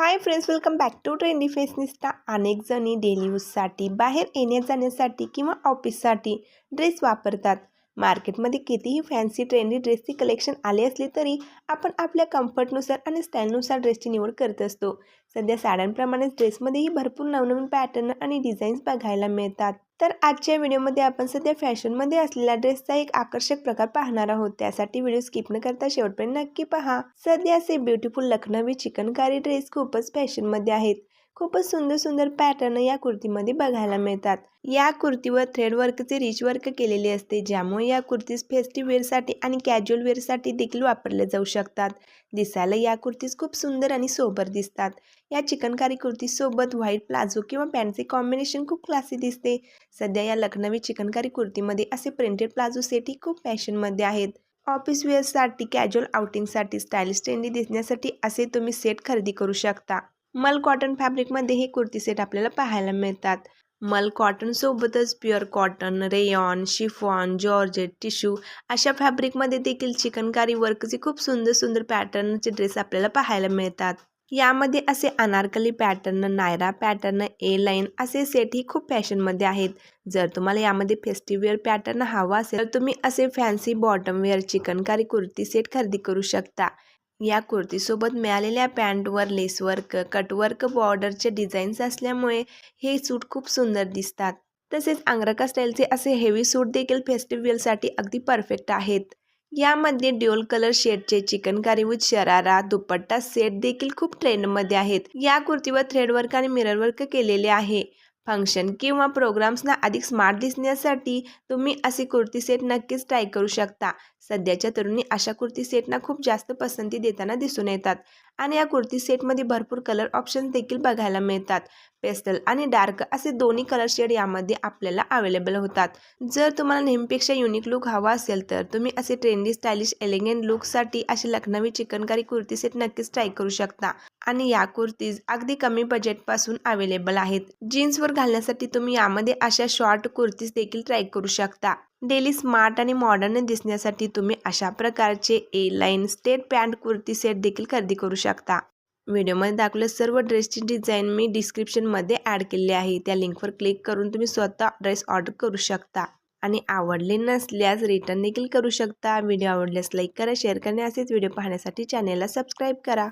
Hi friends welcome back to trendy fashionista अनेक जणी daily यूजसाठी बाहेर येण्या जाण्यासाठी किंवा ऑफिससाठी ड्रेस वापरतात. मार्केटमध्ये कितीही फॅन्सी ट्रेंडी ड्रेसची कलेक्शन आले असले तरी आपण आपल्या कम्फर्टनुसार आणि स्टाईलनुसार ड्रेसची निवड करत असतो. सध्या साड्यांप्रमाणेच ड्रेसमध्येही भरपूर नवनवीन पॅटर्न आणि डिझाईन्स बघायला मिळतात. तर आजच्या व्हिडिओमध्ये आपण सध्या फॅशनमध्ये असलेला ड्रेसचा एक आकर्षक प्रकार पाहणार आहोत. त्यासाठी व्हिडिओ स्किप न करता शेवटपर्यंत नक्की पहा. सध्या असे ब्युटिफुल लखनवी चिकनकारी ड्रेस खूपच फॅशनमध्ये आहेत. खूपच सुंदर सुंदर पॅटर्न या कुर्तीमध्ये बघायला मिळतात. या कुर्तीवर थ्रेड वर्कचे रिच वर्क केलेले असते ज्यामुळे या कुर्तीज फेस्टिव्ह वेअरसाठी आणि कॅज्युअल वेअरसाठी देखील वापरले जाऊ शकतात. दिसायला या कुर्तीज खूप सुंदर आणि सोबर दिसतात. या चिकनकारी कुर्तीसोबत व्हाईट प्लाझो किंवा पॅन्टचे कॉम्बिनेशन खूप क्लासी दिसते. सध्या या लखनवी चिकनकारी कुर्तीमध्ये असे प्रिंटेड प्लाझो सेटही खूप फॅशनमध्ये आहेत. ऑफिस वेअरसाठी कॅज्युअल आउटिंगसाठी स्टायलिश ट्रेंडी दिसण्यासाठी असे तुम्ही सेट खरेदी करू शकता. मल कॉटन फॅब्रिकमध्ये हे कुर्ती सेट आपल्याला पाहायला मिळतात. मल कॉटन सोबतच pure cotton rayon chiffon georgette tissue अशा फॅब्रिकमध्ये देखील चिकनकारी वर्कचे खूप सुंदर सुंदर पॅटर्नचे ड्रेस आपल्याला पाहायला मिळतात. यामध्ये असे Anarkali pattern Naira pattern A line असे सेटही खूप फॅशनमध्ये आहेत. जर तुम्हाला यामध्ये फेस्टिव्हवेअर पॅटर्न हवा असेल तर तुम्ही असे fancy bottomwear chikankari kurti set खरेदी करू शकता. या कुर्तीसोबत मिळालेल्या पॅन्टवर लेसवर्क कटवर्क बॉर्डरचे डिझाईन्स असल्यामुळे हे सूट खूप सुंदर दिसतात. तसेच अंग्रका स्टाईलचे असे हेवी सूट देखील फेस्टिवलसाठी अगदी परफेक्ट आहेत. यामध्ये ड्युअल कलर शेडचे चिकनकारी विथ शरारा दुपट्टा सेट देखील खूप ट्रेंडमध्ये आहेत. या कुर्तीवर थ्रेडवर्क आणि मिररवर्क केलेले आहे. फंक्शन किंवा प्रोग्राम्सना अधिक स्मार्ट दिसण्यासाठी तुम्ही असे कुर्ती सेट नक्कीच ट्राय करू शकता. सध्याच्या तरुणी अशा कुर्ती सेटना खूप जास्त पसंती देताना दिसून येतात. आणि या कुर्ती सेटमध्ये भरपूर कलर ऑप्शन्स देखील बघायला मिळतात. पेस्टल आणि डार्क असे दोन्ही कलर शेड यामध्ये आपल्याला अवेलेबल होतात. जर तुम्हाला नेहमीपेक्षा युनिक लुक हवा असेल तर तुम्ही असे ट्रेंडी स्टायलिश एलिगंट लुकसाठी असे लखनवी चिकनकारी कुर्ती सेट नक्कीच ट्राय करू शकता. आणि या कुर्तीज अगदी कमी बजेटपासून अवेलेबल आहेत. जीन्सवर घालण्यासाठी तुम्ही यामध्ये अशा शॉर्ट कुर्तीज देखील ट्राय करू शकता. डेली स्मार्ट आणि मॉडर्न दिसण्यासाठी तुम्ही अशा प्रकारचे A line straight pant kurti set देखील खरेदी करू शकता. व्हिडिओमध्ये दाखवल्या सर्व ड्रेसची डिझाईन मी डिस्क्रिप्शनमध्ये ॲड केली आहे. त्या लिंकवर क्लिक करून तुम्ही स्वतः ड्रेस ऑर्डर करू शकता. आणि आवडले नसल्यास रिटर्न देखील करू शकता. व्हिडिओ आवडल्यास लाईक करा शेअर करा असेच व्हिडिओ पाहण्यासाठी चॅनेलला सबस्क्राईब करा.